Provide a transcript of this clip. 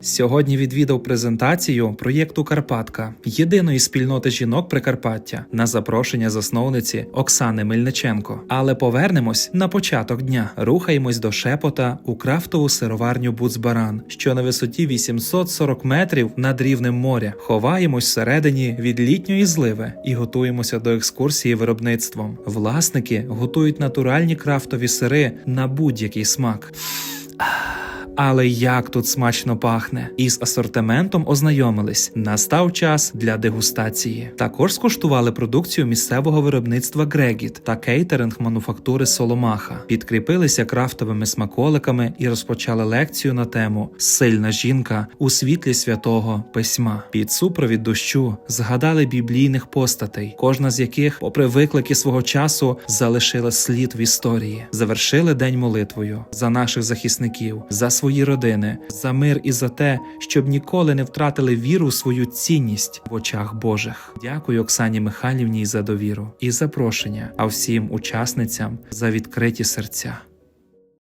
Сьогодні відвідав презентацію проєкту Карпатка, єдиної спільноти жінок Прикарпаття, на запрошення засновниці Оксани Мельниченко. Але повернемось на початок дня. Рухаємось до шепота у крафтову сироварню Буцбаран, що на висоті 840 метрів над рівнем моря. Ховаємось всередині від літньої зливи і готуємося до екскурсії виробництвом. Власники готують натуральні крафтові сири на будь-який смак. Але як тут смачно пахне! Із асортиментом ознайомились. Настав час для дегустації. Також скуштували продукцію місцевого виробництва Грегіт та кейтеринг мануфактури Соломаха. Підкріпилися крафтовими смаколиками і розпочали лекцію на тему Сильна жінка у світлі святого письма. Під супровід дощу згадали біблійних постатей, кожна з яких, попри виклики свого часу, залишила слід в історії. Завершили день молитвою за наших захисників, за свої родини, за мир і за те, щоб ніколи не втратили віру в свою цінність в очах Божих. Дякую Оксані Михайлівні за довіру і запрошення, а всім учасницям за відкриті серця.